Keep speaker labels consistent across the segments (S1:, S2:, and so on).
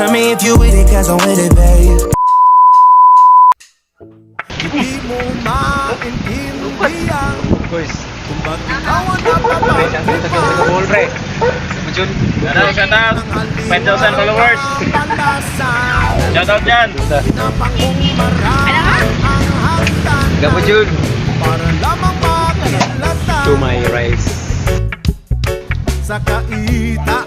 S1: Tell me if you with it, cause I'm with it, babe.
S2: Di mo maintindihan
S3: Guys,
S2: Kung ba't ikaw ang
S3: guys, ang ganda sa ball pre. Jun,
S4: Shout out, shout out. 5,000 followers. Shout out dyan.
S3: Gabo Jun.
S2: Para lamang makilata
S3: To my rice.
S2: Sa kaitaas-taasan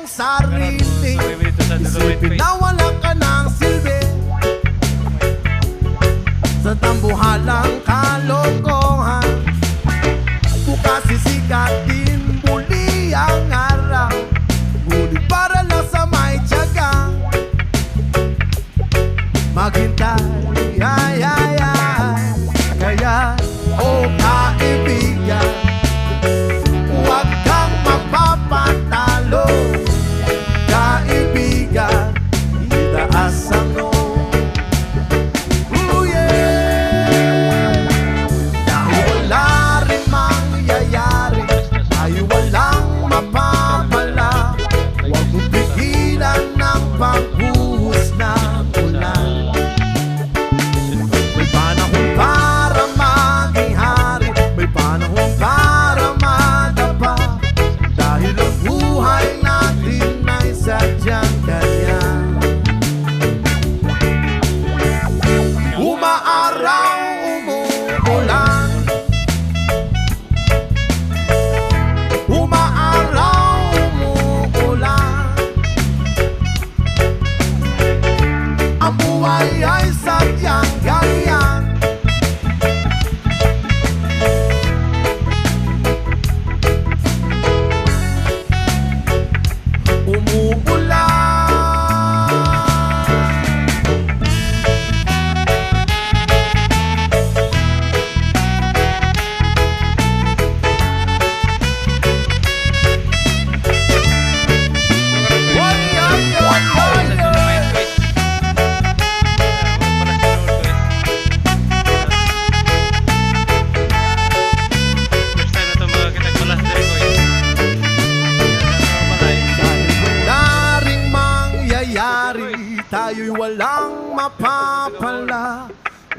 S2: iyong sarili Isipin na wala ka ng silbi Sa tambuhalang kalokohan Bukas sisikat din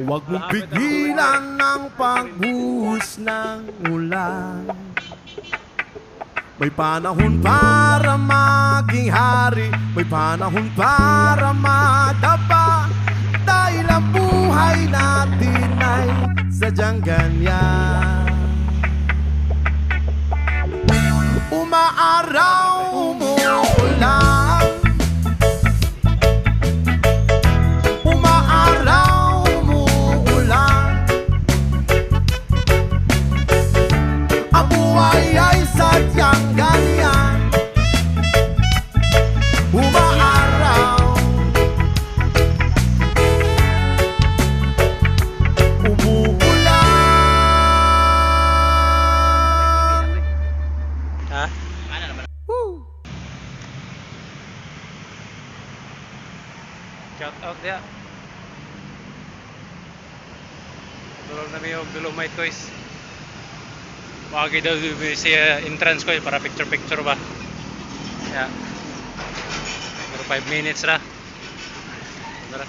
S2: Huwag mong pigilan ng pagbuhos ng ulan. May panahon para maging hari May panahon para madapa. Dahil ang buhay natin ay sadyang ganyan. Umaaraw,
S4: Dia. Tulog na may Dolomite Toys. Wagi daw siya entrance ko eh, para picture picture ba. Ya. Pero 5 minutes ra. Tara.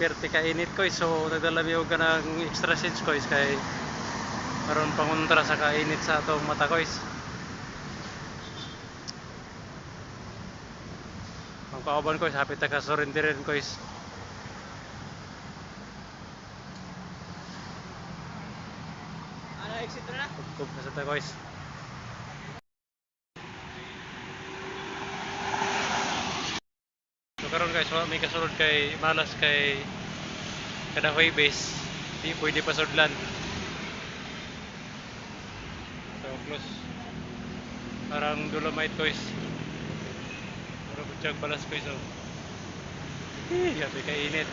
S4: Perte ka init ko so nagdala mi og kanang extra change ko kay karon pangontra sa kainit sa atong mata ko Ang kauban ko hapit ta ka surrenderin ko is
S3: Ano, exit na?
S4: Kup na sa takoys. So wa may kasulod kay malas kay kada base. Di pwede pa sudlan. So close. Parang dolomite guys. Puro butchag balas guys oh. Eh, gabi ka init.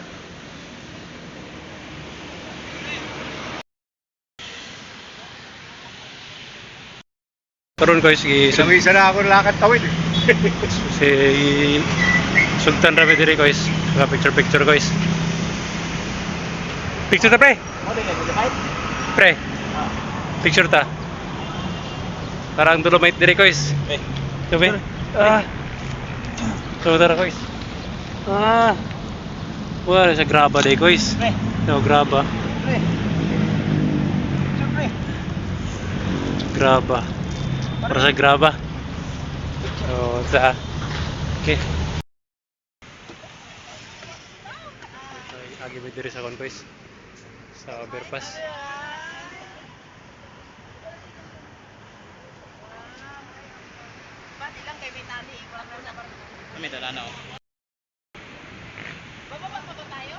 S4: Karon guys, sige.
S3: Isang isa ako lakad tawid eh.
S4: Si Sultan Rabi guys. Mga picture picture guys. Picture ta pre. Pre. Picture ta. Parang dolomite diri guys. Sabi. Ah. So tara guys. Ah. Wala sa graba dai guys. No graba. Graba. Para sa graba. So, sa Okay. Ay, agi ba diri sa convoys? Sa overpass.
S5: Pati lang kay Vitali,
S3: Kami dala na ako.
S5: Bababa pa ba tayo?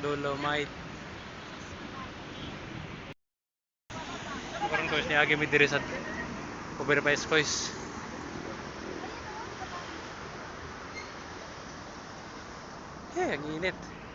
S4: Dolomite. Karon guys, ni agi mi diri sa overpass guys. Eh, ang init.